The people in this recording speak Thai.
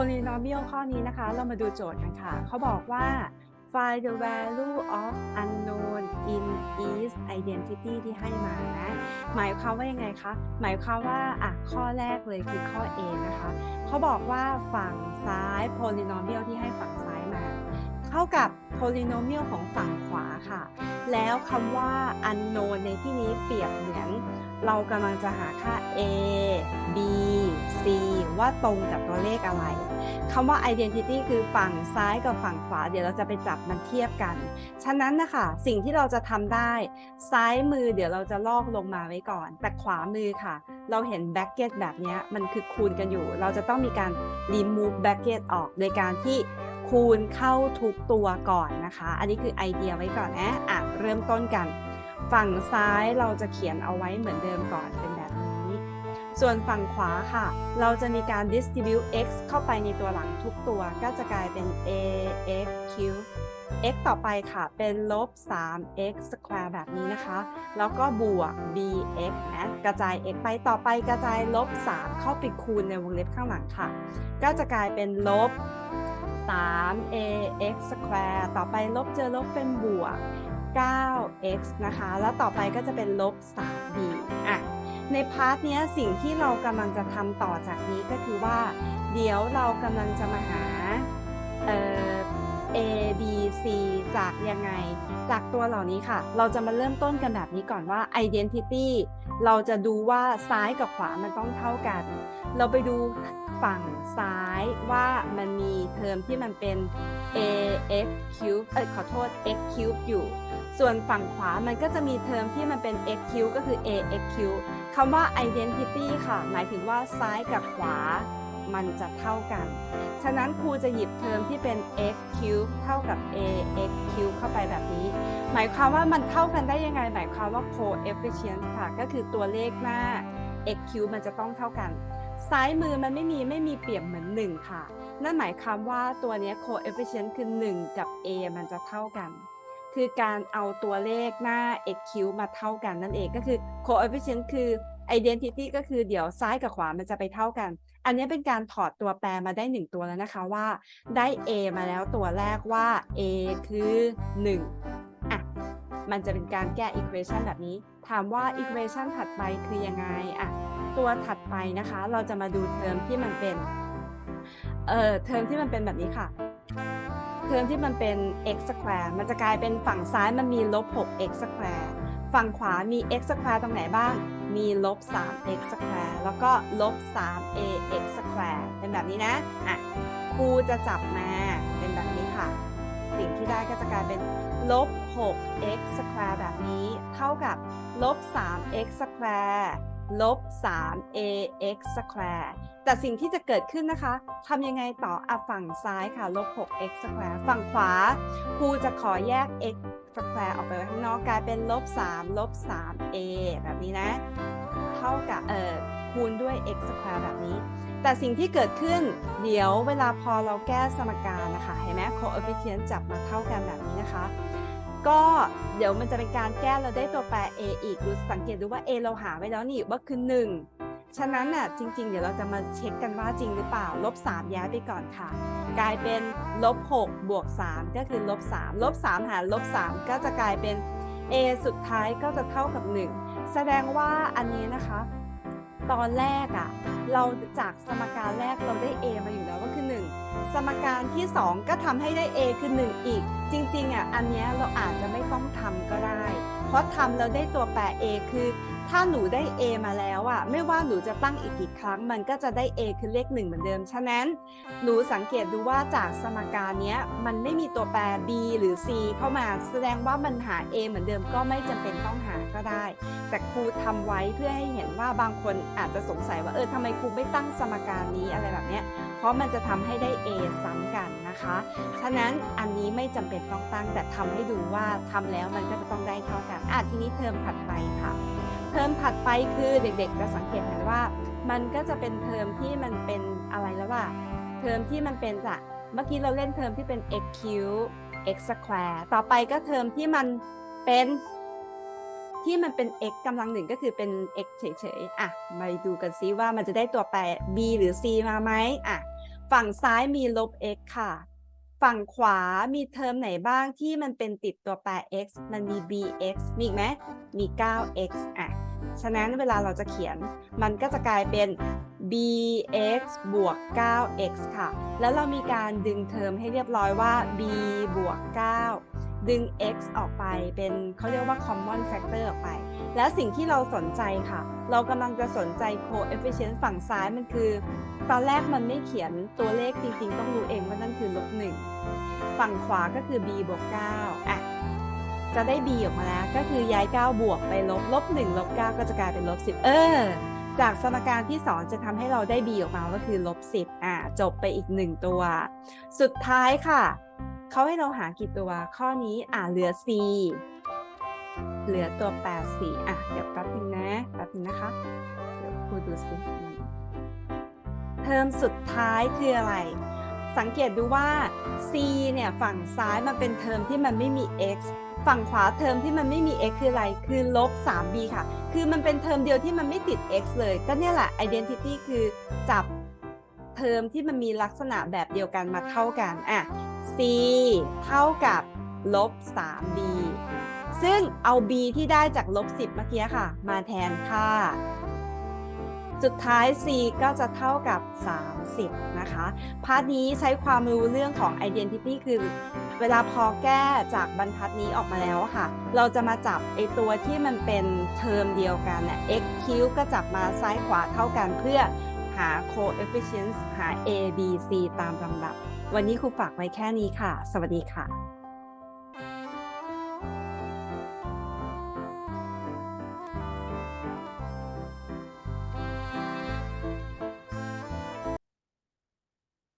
polynomial ข้อนี้นะคะ เรามาดูโจทย์กันค่ะ เขาบอกว่า find the value of unknown in each identity ที่ให้มานะ หมายความว่ายังไงคะ หมายความว่าอะข้อแรกเลยคือข้อ A นะคะ เขาบอกว่าฝั่งซ้าย polynomial ที่ให้ฝั่งซ้าย เท่ากับ polynomial ของฝั่งขวาค่ะ แล้วคำว่า unknown ในที่นี้เปรียบเหมือน เรากำลังจะหาค่า a b c ว่าตรงกับตัวเลขอะไรคำว่า identity คือฝั่งซ้ายกับฝั่งขวา เดี๋ยวเราจะไปจับมันเทียบกัน ฉะนั้นนะคะ สิ่งที่เราจะทำได้ ซ้ายมือเดี๋ยวเราจะลอกลงมาไว้ก่อน แต่ขวามือค่ะ เราเห็น bracket แบบนี้มันคือคูณกันอยู่ เราจะต้องมีการ remove bracket ออกโดยการที่ คูณเข้าทุกตัวก่อนนะคะ อันนี้คือไอเดียไว้ก่อนนะอะเริ่มต้นกัน ฝั่งซ้ายเราจะเขียนเอาไว้เหมือนเดิมก่อนเป็นแบบนี้ ส่วนฝั่งขวาค่ะ เราจะมีการ distribute x เข้าไปในตัวหลังทุกตัวก็จะกลายเป็น a x cube x ต่อไปค่ะ เป็นลบ 3x square แบบนี้นะคะ แล้วก็บวก bx นะกระจาย x ไปต่อไปกระจายลบ 3 เข้าไปคูณในวงเล็บข้างหลังค่ะ ก็จะกลายเป็นลบ 3ax square ต่อไปลบเจอลบเป็นบวก 9x นะคะ แล้วต่อไปก็จะเป็นลบ 3b อะ ในพาร์ทเนี้ยสิ่งที่เรากำลังจะทำต่อจากนี้ก็คือว่า เดี๋ยวเรากำลังจะมาหา เอ่อ A B C จากยังไง จากตัวเหล่านี้ค่ะ เราจะมาเริ่มต้นกันแบบนี้ก่อนว่า identity เราจะดูว่าซ้ายกับขวามันต้องเท่ากัน เราไปดูฝั่งซ้ายว่ามันมีเทอมที่มันเป็น a x cube เอ้ยขอโทษ x cube อยู่ ส่วนฝั่งขวามันก็จะมีเทอมที่มันเป็น x cube ก็คือ a x cube คำว่า identity ค่ะ หมายถึงว่าซ้ายกับขวา มันจะเท่ากัน ฉะนั้นครูจะหยิบเทอมที่เป็น x cube เท่ากับ a x cube เข้าไปแบบนี้ หมายความว่ามันเท่ากันได้ยังไง หมายความว่า coefficient ค่ะ ก็คือตัวเลขหน้า x cube มันจะต้องเท่ากัน ซ้ายมือมันไม่มีไม่มีเปรียบเหมือน 1 ค่ะ นั่นหมายความว่าตัวนี้ coefficient คือ 1 กับ a มันจะเท่ากัน คือการเอาตัวเลขหน้า x cube มาเท่ากันนั่นเองก็คือ coefficient คือ identity ก็คือเดี๋ยวซ้ายกับขวามันจะไปเท่ากัน อันนี้เป็นการถอดตัวแปรมาได้ 1 ตัวแล้วนะคะว่า ได้ a มาแล้วตัวแรกว่า a คือ 1 อะ มันจะเป็นการแก้ equation แบบนี้ ถามว่า equation ถัดไปคือยังไง อะ ตัวถัดไปนะคะ เราจะมาดูเทอมที่มันเป็น เอ่อ เทอมที่มันเป็นแบบนี้ค่ะ เทอมที่มันเป็น x square มันจะกลายเป็นฝั่งซ้ายมันมีลบ 6x square ฝั่งขวามี x square ตรงไหนบ้าง มีลบ 3x square แล้วก็ลบ 3ax square เป็นแบบนี้นะ อะ ครูจะจับมาเป็นแบบนี้ค่ะ สิ่งที่ได้ก็จะกลายเป็นลบ 6x square แบบนี้ เท่ากับลบ 3x square ลบ 3ax square แต่สิ่งที่จะเกิดขึ้นนะคะทำยังไงต่ออะฝั่งซ้ายค่ะลบ 6x square ฝั่งขวาครูจะขอแยก x square ออกไปไว้ข้างนอกกลายเป็นลบ 3 ลบ 3a แบบนี้นะ เท่ากับเอ่อคูณด้วย x square แบบนี้ แต่สิ่งที่เกิดขึ้น เดี๋ยวเวลาพอเราแก้สมการนะคะ เห็นไหม coefficient จับมาเท่ากันแบบนี้นะคะ ก็เดี๋ยวมันจะเป็นการแก้เราได้ตัวแปร a อีกดูสังเกตดูว่า a เราหาไว้แล้วนี่ว่าคือ 1 ฉะนั้นน่ะจริง ๆ เดี๋ยวเราจะมาเช็คกันว่าจริงหรือเปล่าลบ3ย้ายไปก่อนค่ะ กลายเป็นลบ6บวก3ก็คือลบ3ลบ3หารลบ3ก็จะกลายเป็น a สุดท้ายก็จะเท่ากับ 1 แสดงว่าอันนี้นะคะ ตอนแรกอะ่ะเราจากสมการแรกเราได้ a มาอยู่แล้วก็คือ 1 สมการที่ 2 ก็ทำให้ได้ a คือ 1 อีก จริงๆอะอันเนี้ยเราอาจจะไม่ต้องทำก็ได้ เพราะทำเราได้ตัวแปร a คือ ถ้าหนูได้ a มาแล้วอะไม่ว่าหนูจะตั้งอีกกี่ครั้ง มันก็จะได้ a คือเลข1เหมือนเดิม ฉะนั้น หนูสังเกตดูว่าจากสมการเนี้ยมันไม่มีตัวแปร b หรือ c เข้ามาแสดงว่ามันหา a เหมือนเดิมก็ไม่จำเป็นต้องหาก็ได้ แต่ครูทำไว้เพื่อให้เห็นว่าบางคนอาจจะสงสัยว่าเออทำไมครูไม่ตั้งสมการนี้อะไรแบบเนี้ยเพราะมันจะทำให้ได้ A ซ้ำกันนะคะ ฉะนั้นอันนี้ไม่จำเป็นต้องตั้งแต่ทำให้ดูว่าทำแล้วมันก็จะต้องได้เท่ากันอะทีนี้เทอมถัดไปค่ะ เทอมถัดไปคือเด็กๆจะสังเกตเห็นว่า มันก็จะเป็นเทอมที่มันเป็นอะไรแล้วว่า เทอมที่มันเป็นจะเมื่อกี้เราเล่นเทอมที่เป็น x cube x square ต่อไปก็เทอมที่มันเป็นที่มันเป็น x กำลังหนึ่งก็คือเป็น x เฉยๆ อะ มาดูกันซิว่ามันจะได้ตัวแปร b หรือ c มาไหมอะ ฝั่งซ้ายมีลบ x ค่ะ ฝั่งขวามีเทอมไหนบ้างที่มันเป็นติดตัวแปร x มันมี bx มีอีกไหมมี 9x อะ ฉะนั้นเวลาเราจะเขียน มันก็จะกลายเป็น bx บวก 9x ค่ะ แล้วเรามีการดึงเทอมให้เรียบร้อยว่า b บวก 9 ดึง x ออกไปเป็นเขาเรียกว่า common factor ออกไป และสิ่งที่เราสนใจค่ะ เรากำลังจะสนใจ coefficient ฝั่งซ้ายมันคือ ตอนแรกมันไม่เขียนตัวเลขจริงๆ ต้องรู้เองว่านั่นคือลบหนึ่งฝั่งขวาก็คือ b บวก9อะจะได้ b ออกมาแล้ว ก็คือย้าย 9 บวกไปลบลบ1ลบ9ก็จะกลายเป็นลบ10 เออ จากสมการที่ 2 จะทำให้เราได้ b ออกมาก็คือลบ10อะจบไปอีก 1 ตัว สุดท้ายค่ะ เขาให้เราหากี่ตัวข้อนี้อะเหลือ c เหลือตัว8 4อะ เดี๋ยวแป๊บนึงนะแป๊บนึงนะคะ เดี๋ยวครูดูสิอืมเทอมสุดท้ายคืออะไร สังเกตดูว่า c เนี่ยฝั่งซ้ายมันเป็นเทอมที่มันไม่มี x ฝั่งขวาเทอมที่มันไม่มี x คืออะไร คือลบ 3b ค่ะ คือมันเป็นเทอมเดียวที่มันไม่ติด x เลย ก็เนี่ยแหละ identity คือจับเทอมที่มันมีลักษณะแบบเดียวกันมาเท่ากัน อะ c เท่ากับลบ 3b ซึ่งเอา b ที่ได้จากลบ 10 เมื่อกี้ค่ะ มาแทนค่า สุดท้าย c ก็จะเท่ากับ 30 นะคะ พาร์ทนี้ใช้ความรู้เรื่องของ identity คือ เวลาพอแก้จากบรรทัดนี้ออกมาแล้วค่ะ เราจะมาจับไอตัวที่มันเป็นเทอมเดียวกันน่ะ x cube ก็จับมาซ้ายขวาเท่ากันเพื่อหา coefficients หา a b c ตามลำดับ วันนี้ครูฝากไว้แค่นี้ค่ะ สวัสดีค่ะ